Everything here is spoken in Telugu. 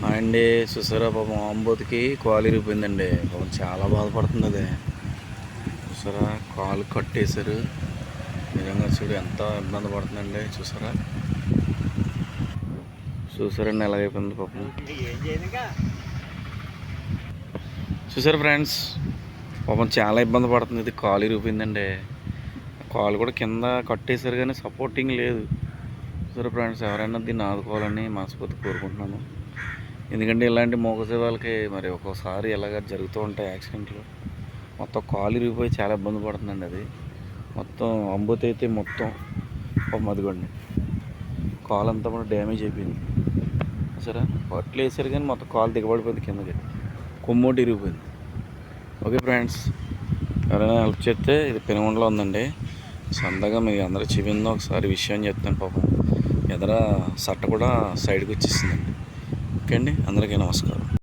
అండి చూసారా పాపం ఆంబోతికి కాలు ఇరిగిపోయిందండి. పాపం చాలా బాధపడుతుంది అది. చూసారా? కాలు కట్టేశారు. నిజంగా చూడు ఎంత ఇబ్బంది పడుతుందండి. చూసారా? చూసారండి ఎలాగైపోయింది పాపం. చూసారు ఫ్రెండ్స్? పాపం చాలా ఇబ్బంది పడుతుంది. ఇది కాలు ఇరిగిపోయిందండి. కాలు కూడా కింద కట్టేశారు కానీ సపోర్టింగ్ లేదు. సరే ఫ్రెండ్స్? ఎవరైనా దీన్ని ఆదుకోవాలని మనస్ఫూర్తి కోరుకుంటున్నాను. ఎందుకంటే ఇలాంటి మోగసేవాళ్ళకి మరి ఒక్కోసారి ఎలాగ జరుగుతూ ఉంటాయి యాక్సిడెంట్లు మొత్తం కాలు ఇరిగిపోయి చాలా ఇబ్బంది పడుతుందండి అది. మొత్తం అంబుతి అయితే మొత్తం పాపం కాలు అంతా కూడా డ్యామేజ్ అయిపోయింది. సరే పట్లు వేసారు కానీ మొత్తం కాలు దిగబడిపోయింది కిందకి కొమ్మోటి ఇరిగిపోయింది ఓకే ఫ్రెండ్స్ ఎవరైనా హెల్ప్ చేస్తే ఇది పెనుగొండలో ఉందండి. సందగా మీ అందరూ చెప్పిందో ఒకసారి విషయం చెప్తాను పాపం. ఎదర సట్ట కూడా సైడ్కి వచ్చేసిందండి. ఓకే అండి. అందరికీ నమస్కారం.